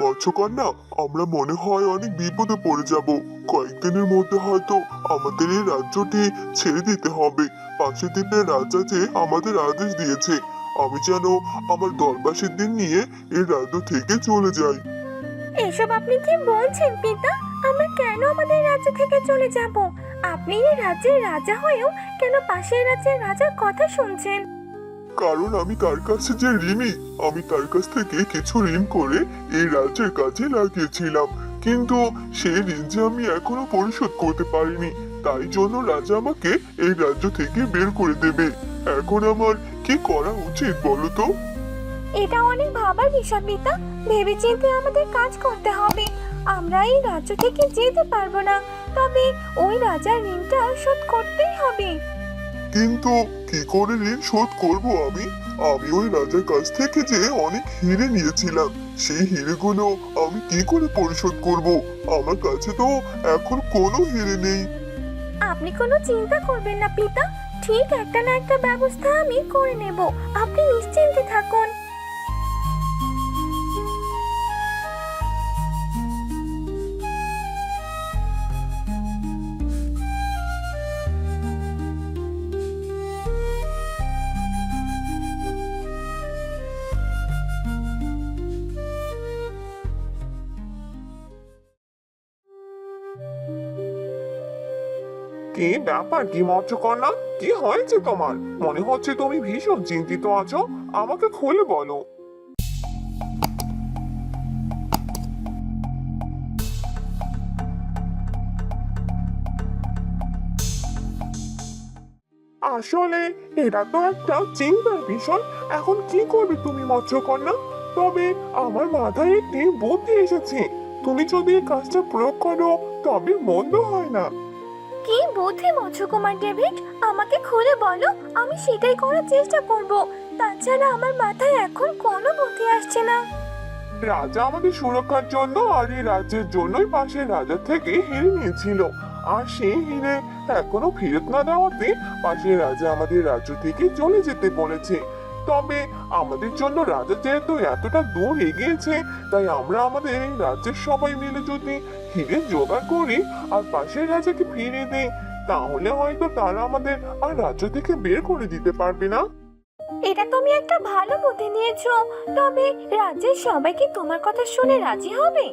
মৎস্যকন্যা আমরা মনে হয় অনেক বিপদে পড়ে যাব। কয়েকদিনের মধ্যে হয়তো আমাদের এই রাজ্যটি ছেড়ে দিতে হবে। পাশের দ্বীপের রাজা যে আমাদের আদেশ দিয়েছে, আমি যেন আমার দলবাসীদের নিয়ে এই রাজ্য থেকে চলে যাই। এসব আপনি কি বলছেন, পিতা? আমরা কেন আমাদের রাজ্য থেকে চলে যাব? আপনি এই রাজ্যের রাজা হয়েও কেন পাশের রাজ্যের রাজার কথা শুনছেন? কারণ আমি তার কাছে যে ঋণী আমি তার কাছ থেকে কিছু ঋণ করে এই রাজ্যের কাজে লাগিয়েছিলাম। কিন্তু সেই ঋণ যে আমি এখনও পরিশোধ করতে পারিনি তাই জন্য রাজা আমাকে এই রাজ্য থেকে বের করে দেবে। এখন আমার কি করা উচিত বলো তো? এটা অনেক ভাবার বিষয় পিতা ভেবেচিন্তে আমাদের কাজ করতে হবে। আমরা এই রাজ্য থেকে যেতে পারব না তবে ওই রাজার ঋণটা শোধ করতেই হবে। কিন্তু কি করে ঋণ শোধ করব আমি? আমি ওই রাজার কাছ থেকে যে অনেক হিরে নিয়েছিলাম, সেই হিরেগুলো আমি কি করে পরিশোধ করব? আমার কাছে তো এখন কোনো হিরে নেই। আপনি কোনো চিন্তা করবেন না, পিতা। ঠিক একটা না একটা ব্যবস্থা আমি করে নেব। আপনি নিশ্চিন্তে থাকুন। কি ব্যাপার? কি মৎস্যকন্যা কি হয়েছে তোমার? মনে হচ্ছে তুমি ভীষণ চিন্তিত আছো। আমাকে খুলে বলো। আসলে এটা তো একটা চিন্তার বিষয়। এখন কি করবে তুমি মৎস্যকন্যা তবে আমার মাথায় একটি বুদ্ধি এসেছে। তুমি যদি এই কাজটা প্রয়োগ করো, তবে মন্দ হয় না। কি বুদ্ধি মৎস্যকুমার ডেভিড? আমাকে খুলে বলো, আমি সেটাই করার চেষ্টা করব। তাছাড়া আমার মাথায় এখন কোনো বুদ্ধি আসছে না। রাজা আমাদের সুরক্ষার জন্য আর এই রাজ্যের জন্যই পাশের রাজা থেকে হিরে নিয়েছিল। আর সেই হিরে এখনও ফেরত না দেওয়াতে পাশের রাজা আমাদের রাজ্য থেকে চলে যেতে বলেছে। তবে আমাদের জন্য রাজা যেহেতু এতটা দূর এগিয়েছে, তাই আমরা আমাদের এই রাজ্যের সবাই মিলে যদি হিরে জোগাড় করি আর পাশের রাজাকে ফিরিয়ে দিই, তাহলে হয়তো তারা আমাদের আর রাজ্য থেকে বের করে দিতে পারবে না। এটা তুমি একটা ভালো বুদ্ধি নিয়েছো, তবে রাজ্যের সবাই কি তোমার কথা শুনে রাজি হবে?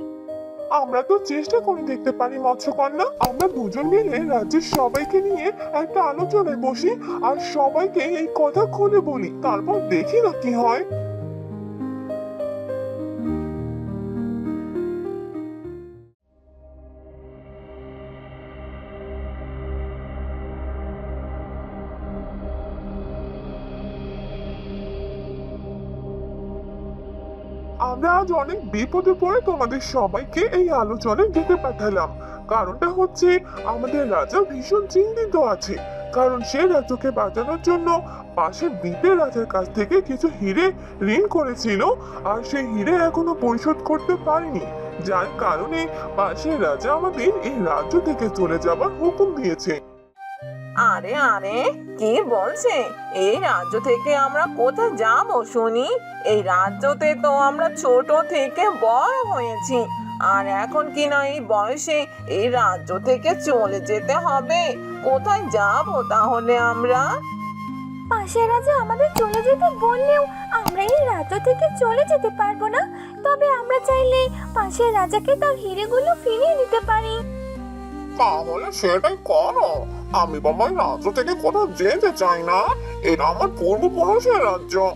আমরা তো চেষ্টা করে দেখতে পারি, মৎস্যকন্যা। আমরা দুজন মিলে রাজ্যের সবাইকে নিয়ে একটা আলোচনায় বসি আর সবাইকে এই কথা খুলে বলি। তারপর দেখি না কি হয়। আমরা আজ অনেক বিপদে পড়ে তোমাদের সবাইকে এই আলোচনায় ডেকে পাঠালাম। কারণটা হচ্ছে আমাদের রাজা ভীষণ চিন্তিত আছে। কারণ সে রাজ্যকে বাঁচানোর জন্য পাশের দ্বীপের রাজার কাছ থেকে কিছু হিরে ঋণ করেছিল আর সেই হিরে এখনও পরিশোধ করতে পারেনি। যার কারণে পাশের রাজা আমাদের এই রাজ্য থেকে চলে যাবার হুকুম দিয়েছে। আরে আরে কি বলছে? এই রাজ্য থেকে আমরা কোথায় যাব শুনি? এই রাজ্যতে তো আমরা ছোট থেকে বড় হয়েছি। আর এখন কি না এই বয়সে এই রাজ্য থেকে চলে যেতে হবে? কোথায় যাব তাহলে আমরা? পাশের রাজা আমাদের চলে যেতে বললেও আমরা এই রাজ্য থেকে চলে যেতে পারব না। তবে আমরা চাইলে পাশের রাজাকে তার হিরেগুলো ফিরিয়ে দিতে পারি। তাহলে সেটাই করো। আমি বাবা এই রাজ্য থেকে কোথাও যেতে চাই না। এটা আমার পূর্বপুরুষের রাজ্য।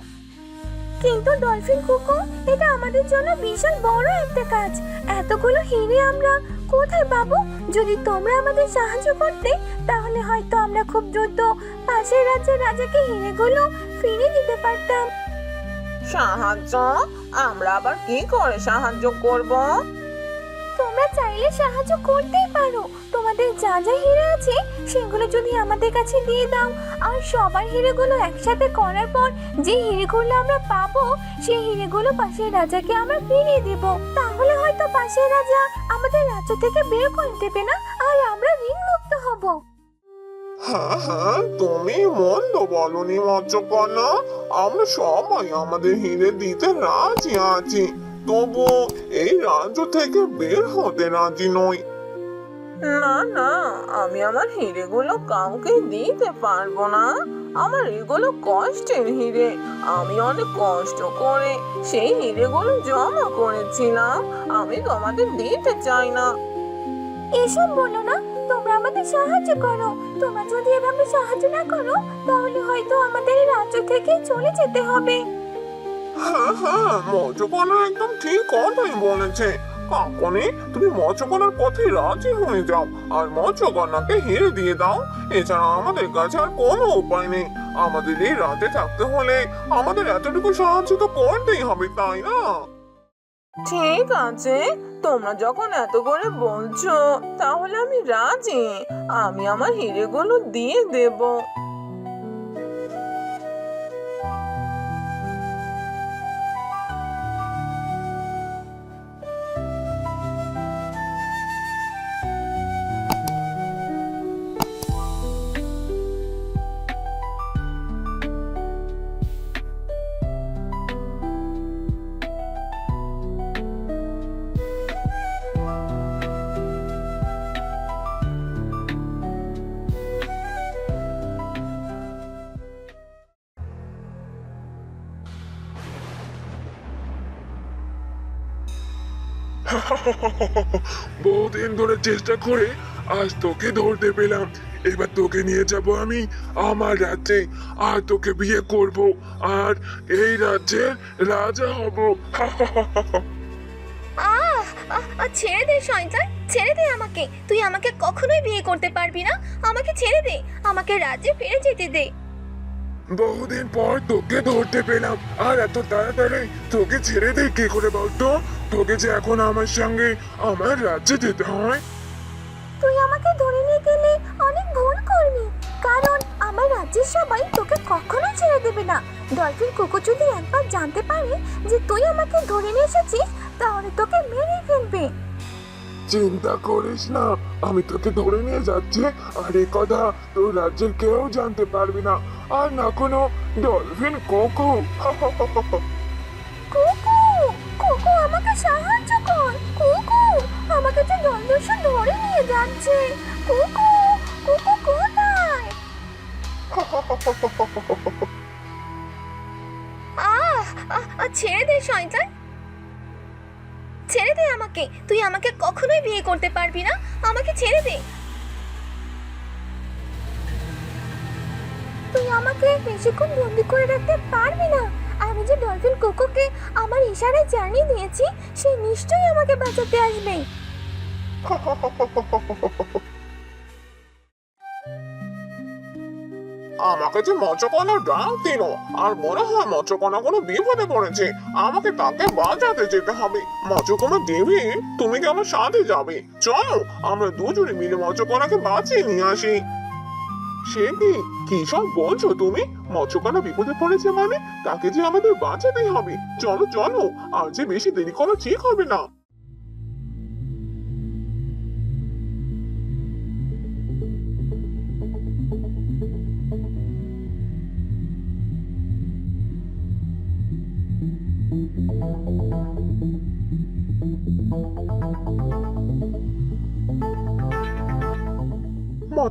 কিন্তু ডলফিন কুকু এটা আমাদের জন্য বিশাল বড় একটা কাজ। এতগুলো হিরে আমরা কোথায় পাবো? যদি তোমরা আমাদের সাহায্য করতে তাহলে হয়তো আমরা খুব দ্রুত পাশের রাজ্যের রাজাকে হিরেগুলো ফিরিয়ে দিতে পারতাম। সাহায্য? আমরা আবার কি করে সাহায্য করব? তোমরা চাইলে সাহায্য করতেই পারো। তোমাদের যা যা হিরে আছে, সেগুলো যদি আমাদের কাছে দিয়ে দাও। আর সবার হিরেগুলো একসাথে করার পর যে হিরেগুলো আমরা পাবো, সেই হিরেগুলো পাশের রাজাকে আমরা ফিরিয়ে দেব। তাহলে হয়তো পাশের রাজা আমাদের রাজ্য থেকে বের করে দেবে না, আর আমরা ঋণ মুক্ত হব। হ্যাঁ হ্যাঁ তুমি মন্দ বলনি মৎস্যকন্যা আমরা সবাই আমাদের হিরে দিতে রাজি আছি। তবু এই রাজ্য থেকে বের হতে রাজি নই। না না আমি আমার হিরেগুলো কাউকে দিতে পারব না। আমার এগুলো কষ্টের হিরে। আমি অনেক কষ্ট করে সেই হিরেগুলো জমা করেছিলাম। আমি তোমাদের দিতে চাই না। এসব বলো না তোমরা আমাদের সাহায্য করো। তোমরা যদি এভাবে সাহায্য না করো তাহলে হয়তো আমাদের এই রাজ্য থেকে চলে যেতে হবে। হ্যাঁ হ্যাঁ একদম ঠিক কথাই বলেছে। কাকনে, তুমি মৎস্যকন্যার পথে রাজি হয়ে যাও, আর মৎস্যকন্যাকে হিরে দিয়ে দাও। এছাড়া আমাদের কাছে আর কোনো উপায় নেই। আমাদের এই রাতে থাকতে হলে আমাদের এতটুকু সাহায্য তো করতেই হবে, তাই না? ঠিক আছে, তোমরা যখন এত করে বলছো, তাহলে আমি রাজি। আমি আমার হিরেগুলো দিয়ে দেবো। বহুদিন ধরে চেষ্টা করে আজ তোকে ধরতে পেলাম। এবার তোকে নিয়ে যাব আমি আমার রাজ্যে, আর তোকে বিয়ে করব, আর এই রাজ্যের রাজা হব। ছেড়ে দে শয়তান ছেড়ে দে আমাকে। তুই আমাকে কখনোই বিয়ে করতে পারবি না। আমাকে ছেড়ে দে, আমাকে রাজ্যে ফিরে যেতে দে। বহুদিন পর তোকে ধরতে পেলাম। আর এত তাড়াতাড়ি তোকে ছেড়ে দে, কি করে বলতো? তোকে যে এখন আমার সঙ্গে আমার রাজ্যে যেতে হয়। তুই আমাকে ধরে নিয়ে গেলে অনেক ভুল করবি। কারণ আমার রাজ্যের সবাই তোকে কখনো ছেড়ে দেবে না। ডলফিন কুকু যদি একবার জানতে পারে যে তুই আমাকে ধরে নিয়ে এসেছিস, তাহলে তোকে মেরে ফেলবে। চিন্তা করিস না আমি তোকে ধরে নিয়ে যাচ্ছি। আর এই কথা তোর রাজ্যের কেউ জানতে পারবি না। আর না কোনো ডলফিন কোকো কুকু কুকু আমাকে সাহায্য কর। কুকু আমাকে যে দলদস্যু ধরে নিয়ে যাচ্ছে। কুকু কুকু কোথায়? আহ, ছেড়ে দে শয়তান। ছেড়ে দে আমাকে। তুই আমাকে কখনোই বিয়ে করতে পারবি না। আমাকে ছেড়ে দে। তুই আমাকে বেশিক্ষণ বন্দি করে রাখতে পারবি না। আমি যে ডলফিন কোকোকে আমার ইশারায় জানিয়ে দিয়েছি, সে নিশ্চয়ই আমাকে বাঁচাতে আসবে। আমাকে যে মৎস্যকন্যা ডাক দিল, আর মনে হয় মৎস্যকন্যা কোনো বিপদে পড়েছে। আমাকে তাকে বাঁচাতে যেতে হবে। মৎস্যকন্যা দেবী, তুমি কি আমার সাথে যাবে? চলো, আমরা দুজনে মিলে মৎস্যকন্যাকে বাঁচিয়ে নিয়ে আসি। সে কি? কি সব বলছো তুমি? মৎস্যকন্যা বিপদে পড়েছে মানে? তাকে যে আমাদের বাঁচাতেই হবে। চলো চলো, আর যে বেশি দেরি করা, ঠিক হবে না।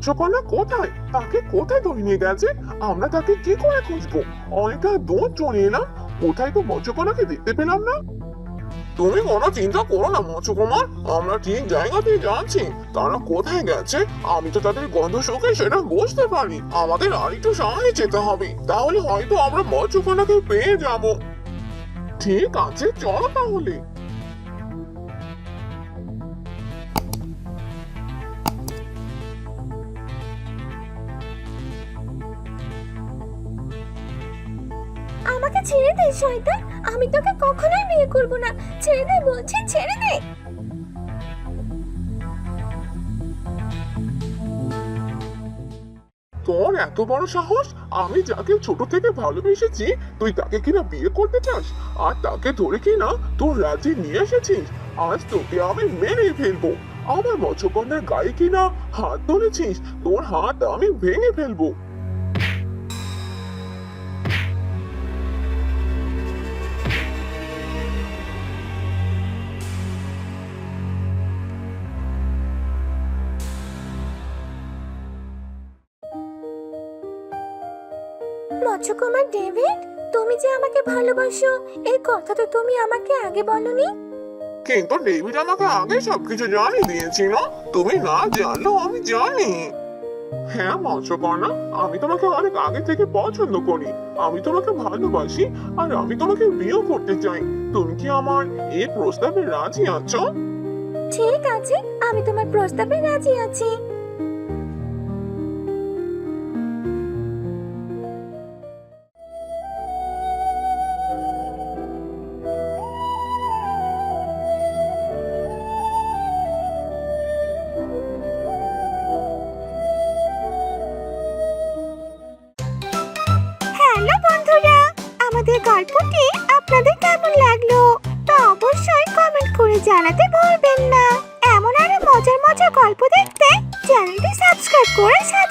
মৎস্যকন্যা কোথায়? তাকে কোথায় ধরে নিয়ে গেছে আমরা তাকে কি করে খুঁজবো? অনেকটা দূর চলে এলাম কোথায় তো মৎস্যকন্যাকে দেখতে পেলাম না। তুমি কোনো চিন্তা করো না, মৎস্যকুমার। আমরা ঠিক জায়গাতেই যাচ্ছি। তারা কোথায় গেছে? আমি তো তাদের গন্ধ শুকে সেটা বুঝতে পারি। আমাদের আরেকটু সামনে যেতে হবে। তাহলে হয়তো আমরা মৎস্যকন্যাকে পেয়ে যাব। ঠিক আছে, চলো তাহলে। আমাকে ছেড়ে দে, শয়তান। আমি তোকে কখনোই বিয়ে করব না। ছেড়ে দে, বলছি, ছেড়ে দে। তোর এত বড় সাহস? আমি যাকে ছোট থেকে ভালোবেসেছি, তুই তাকে কিনা বিয়ে করতে চাস? আর তাকে ধরে কিনা তোর রাজ্যে নিয়ে এসেছিস? আজ তোকে আমি মেরে ফেলব। আমার মৎস্যকন্যার গায়ে কিনা হাত ধরেছিস? তোর হাত আমি ভেঙে ফেলব। মৎস্যকুমার ডেভিড। তুমি যে আমাকে ভালোবাসো এই কথা তো তুমি আমাকে আগে বলনি। কিন্তু ডেভিড আমাকে আগে সবকিছু জানিয়ে দিয়েছিল। তুমি না জানলেও আমি জানি। হ্যাঁ মৎস্যকন্যা আমি তোমাকে অনেক আগে থেকে পছন্দ করি। আমি তোমাকে ভালোবাসি আর আমি তোমাকে বিয়ে করতে চাই। তুমি কি আমার এই প্রস্তাবে রাজি আছো? ঠিক আছে আমি তোমার প্রস্তাবে রাজি আছি। জানাতে ভুলবেন না। এমন আরও মজার মজার গল্প দেখতে চ্যানেলটি সাবস্ক্রাইব করে সাথে